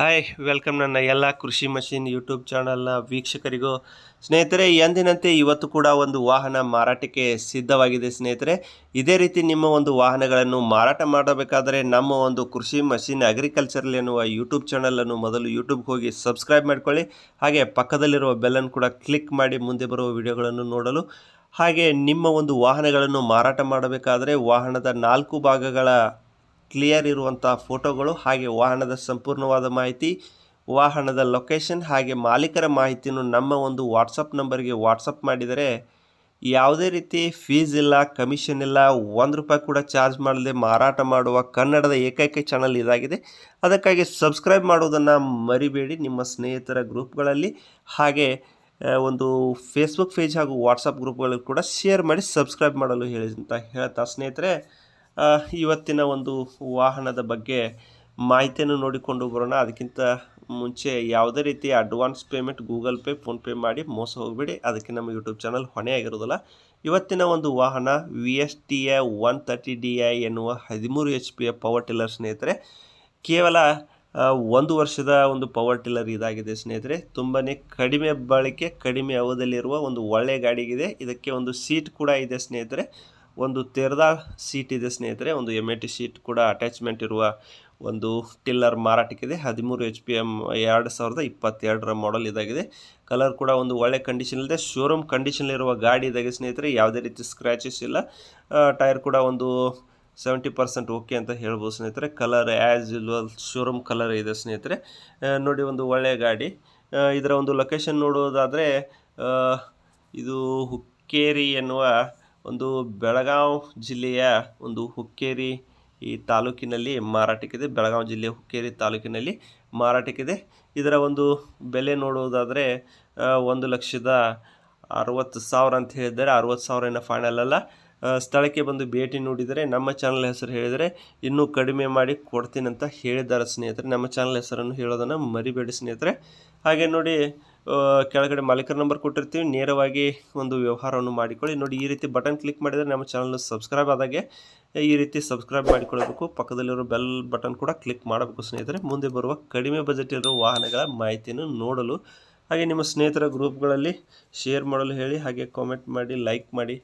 Hi welcome ನನ್ನ ಎಲ್ಲ ಕೃಷಿ ಮಷಿನ್ ಯೂಟ್ಯೂಬ್ ಚಾನಲ್ನ ವೀಕ್ಷಕರಿಗೂ. ಸ್ನೇಹಿತರೆ, ಎಂದಿನಂತೆ ಇವತ್ತು ಕೂಡ ಒಂದು ವಾಹನ ಮಾರಾಟಕ್ಕೆ ಸಿದ್ಧವಾಗಿದೆ ಸ್ನೇಹಿತರೆ. ಇದೇ ರೀತಿ ನಿಮ್ಮ ಒಂದು ವಾಹನಗಳನ್ನು ಮಾರಾಟ ಮಾಡಬೇಕಾದರೆ ನಮ್ಮ ಒಂದು ಕೃಷಿ ಮಷಿನ್ ಅಗ್ರಿಕಲ್ಚರಲ್ ಎನ್ನುವ ಯೂಟ್ಯೂಬ್ ಚಾನಲನ್ನು ಮೊದಲು ಯೂಟ್ಯೂಬ್ಗೆ ಹೋಗಿ ಸಬ್ಸ್ಕ್ರೈಬ್ ಮಾಡಿಕೊಳ್ಳಿ. ಹಾಗೆ ಪಕ್ಕದಲ್ಲಿರುವ ಬೆಲ್ಲನ್ನು ಕೂಡ ಕ್ಲಿಕ್ ಮಾಡಿ ಮುಂದೆ ಬರುವ ವಿಡಿಯೋಗಳನ್ನು ನೋಡಲು. ಹಾಗೆ ನಿಮ್ಮ ಒಂದು ವಾಹನಗಳನ್ನು ಮಾರಾಟ ಮಾಡಬೇಕಾದರೆ ವಾಹನದ ನಾಲ್ಕು ಭಾಗಗಳ ಕ್ಲಿಯರ್ ಇರುವಂಥ ಫೋಟೋಗಳು ಹಾಗೆ ವಾಹನದ ಸಂಪೂರ್ಣವಾದ ಮಾಹಿತಿ, ವಾಹನದ ಲೊಕೇಶನ್ ಹಾಗೆ ಮಾಲೀಕರ ಮಾಹಿತಿಯನ್ನು ನಮ್ಮ ಒಂದು ವಾಟ್ಸಪ್ ನಂಬರ್ಗೆ ವಾಟ್ಸಪ್ ಮಾಡಿದರೆ ಯಾವುದೇ ರೀತಿ ಫೀಸ್ ಇಲ್ಲ ಕಮಿಷನ್ ಇಲ್ಲ, ಒಂದು ರೂಪಾಯಿ ಕೂಡ ಚಾರ್ಜ್ ಮಾಡದೆ ಮಾರಾಟ ಮಾಡುವ ಕನ್ನಡದ ಏಕೈಕ ಚಾನಲ್ ಇದಾಗಿದೆ. ಅದಕ್ಕಾಗಿ ಸಬ್ಸ್ಕ್ರೈಬ್ ಮಾಡೋದನ್ನು ಮರಿಬೇಡಿ ನಿಮ್ಮ ಸ್ನೇಹಿತರ ಗ್ರೂಪ್ಗಳಲ್ಲಿ. ಹಾಗೆ ಒಂದು ಫೇಸ್ಬುಕ್ ಪೇಜ್ ಹಾಗೂ ವಾಟ್ಸಪ್ ಗ್ರೂಪ್ಗಳಲ್ಲಿ ಕೂಡ ಶೇರ್ ಮಾಡಿ ಸಬ್ಸ್ಕ್ರೈಬ್ ಮಾಡಲು ಹೇಳಿ ಅಂತ ಹೇಳ್ತಾ ಸ್ನೇಹಿತರೆ. ಇವತ್ತಿನ ಒಂದು ವಾಹನದ ಬಗ್ಗೆ ಮಾಹಿತಿಯನ್ನು ನೋಡಿಕೊಂಡು ಬರೋಣ. ಅದಕ್ಕಿಂತ ಮುಂಚೆ ಯಾವುದೇ ರೀತಿಯ advance payment Google Pay PhonePe ಮಾಡಿ ಮೋಸ ಹೋಗಬೇಡಿ. ಅದಕ್ಕೆ ನಮ್ಮ ಯೂಟ್ಯೂಬ್ ಚಾನಲ್ ಹೊಣೆ ಆಗಿರೋದಿಲ್ಲ. ಇವತ್ತಿನ ಒಂದು ವಾಹನ V S T A one thirty D I ಎನ್ನುವ ಹದಿಮೂರು ಎಚ್ ಪಿಯ ಪವರ್ ಟಿಲ್ಲರ್ ಸ್ನೇಹಿತರೆ. ಕೇವಲ ಒಂದು ವರ್ಷದ ಒಂದು ಪವರ್ ಟಿಲ್ಲರ್ ಇದಾಗಿದೆ ಸ್ನೇಹಿತರೆ. ತುಂಬಾ ಕಡಿಮೆ ಬಳಕೆ, ಕಡಿಮೆ ಅವಧಿಯಲ್ಲಿರುವ ಒಂದು ಒಳ್ಳೆ ಗಾಡಿಗಿದೆ. ಇದಕ್ಕೆ ಒಂದು ಸೀಟ್ ಕೂಡ ಇದೆ ಸ್ನೇಹಿತರೆ. ಒಂದು ತೆರೆದ ಸೀಟ್ ಇದೆ ಸ್ನೇಹಿತರೆ, ಒಂದು ಎಂ ಎ ಟಿ ಸೀಟ್ ಕೂಡ ಅಟ್ಯಾಚ್ಮೆಂಟ್ ಇರುವ ಒಂದು ಟಿಲ್ಲರ್ ಮಾರಾಟಕ್ಕಿದೆ. ಹದಿಮೂರು ಎಚ್ ಪಿ ಎಂ ಎರಡು ಸಾವಿರದ ಇಪ್ಪತ್ತೆರಡರ ಮಾಡಲ್ ಇದಾಗಿದೆ. ಕಲರ್ ಕೂಡ ಒಂದು ಒಳ್ಳೆ ಕಂಡೀಷನ್ ಇದೆ ಶೋರೂಮ್ ಕಂಡೀಷನಲ್ಲಿರುವ ಗಾಡಿ ಇದಾಗಿದೆ ಸ್ನೇಹಿತರೆ, ಯಾವುದೇ ರೀತಿ ಸ್ಕ್ರ್ಯಾಚಸ್ ಇಲ್ಲ. ಟೈರ್ ಕೂಡ ಒಂದು ಸೆವೆಂಟಿ ಪರ್ಸೆಂಟ್ ಓಕೆ ಅಂತ ಹೇಳ್ಬೋದು ಸ್ನೇಹಿತರೆ. Colour as usual showroom colour ಇದೆ ಸ್ನೇಹಿತರೆ. ನೋಡಿ ಒಂದು ಒಳ್ಳೆಯ ಗಾಡಿ. ಇದರ ಒಂದು ಲೊಕೇಶನ್ ನೋಡೋದಾದರೆ ಇದು ಹುಕ್ಕೇರಿ ಎನ್ನುವ ಒಂದು ಬೆಳಗಾವ್ ಜಿಲ್ಲೆಯ ಒಂದು ಹುಕ್ಕೇರಿ ಈ ತಾಲೂಕಿನಲ್ಲಿ ಮಾರಾಟಕ್ಕಿದೆ. ಬೆಳಗಾವಿ ಜಿಲ್ಲೆಯ ಹುಕ್ಕೇರಿ ತಾಲೂಕಿನಲ್ಲಿ ಮಾರಾಟಕ್ಕಿದೆ. ಇದರ ಒಂದು ಬೆಲೆ ನೋಡುವುದಾದರೆ ಒಂದು ಲಕ್ಷದ ಅರವತ್ತು ಸಾವಿರ ಅಂತ ಹೇಳಿದರೆ ಅರುವತ್ತು ಸಾವಿರ ಏನೋ ಫೈನಲ್ ಅಲ್ಲ. ಸ್ಥಳಕ್ಕೆ ಬಂದು ಭೇಟಿ ನೋಡಿದರೆ, ನಮ್ಮ ಚಾನಲ್ ಹೆಸರು ಹೇಳಿದರೆ, ಇನ್ನೂ ಕಡಿಮೆ ಮಾಡಿ ಕೊಡ್ತೀನಿ ಅಂತ ಹೇಳಿದ್ದಾರೆ ಸ್ನೇಹಿತರೆ. ನಮ್ಮ ಚಾನಲ್ ಹೆಸರನ್ನು ಹೇಳೋದನ್ನು ಮರಿಬೇಡಿ ಸ್ನೇಹಿತರೆ. ಹಾಗೆ ನೋಡಿ ಕೆಳಗಡೆ ಮಾಲೀಕರ ನಂಬರ್ ಕೊಟ್ಟಿರ್ತೀವಿ. ನೇರವಾಗಿ ಒಂದು ವ್ಯವಹಾರವನ್ನು ಮಾಡಿಕೊಳ್ಳಿ. ನೋಡಿ, ಈ ರೀತಿ ಬಟನ್ ಕ್ಲಿಕ್ ಮಾಡಿದರೆ ನಮ್ಮ ಚಾನಲ್ ಸಬ್ಸ್ಕ್ರೈಬ್ ಆದಾಗೆ, ಈ ರೀತಿ ಸಬ್ಸ್ಕ್ರೈಬ್ ಮಾಡಿಕೊಳ್ಳಬೇಕು. ಪಕ್ಕದಲ್ಲಿರೋ ಬೆಲ್ ಬಟನ್ ಕೂಡ ಕ್ಲಿಕ್ ಮಾಡಬೇಕು ಸ್ನೇಹಿತರೆ. ಮುಂದೆ ಬರುವ ಕಡಿಮೆ ಬಜೆಟ್ ಇರುವ ವಾಹನಗಳ ಮಾಹಿತಿಯನ್ನು ನೋಡಲು, ಹಾಗೆ ನಿಮ್ಮ ಸ್ನೇಹಿತರ ಗ್ರೂಪ್ಗಳಲ್ಲಿ ಶೇರ್ ಮಾಡಲು ಹೇಳಿ, ಹಾಗೆ ಕಾಮೆಂಟ್ ಮಾಡಿ ಲೈಕ್ ಮಾಡಿ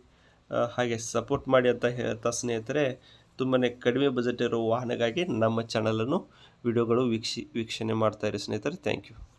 ಹಾಗೆ ಸಪೋರ್ಟ್ ಮಾಡಿ ಅಂತ ಹೇಳ್ತಾ ಸ್ನೇಹಿತರೆ ತುಂಬಾ ಕಡಿಮೆ ಬಜೆಟ್ ಇರೋ ವಾಹನಗಾಗಿ ನಮ್ಮ ಚಾನಲನ್ನು ವಿಡಿಯೋಗಳು ವೀಕ್ಷಿ, ವೀಕ್ಷಣೆ ಮಾಡ್ತಾ ಇರಿ ಸ್ನೇಹಿತರೆ. Thank you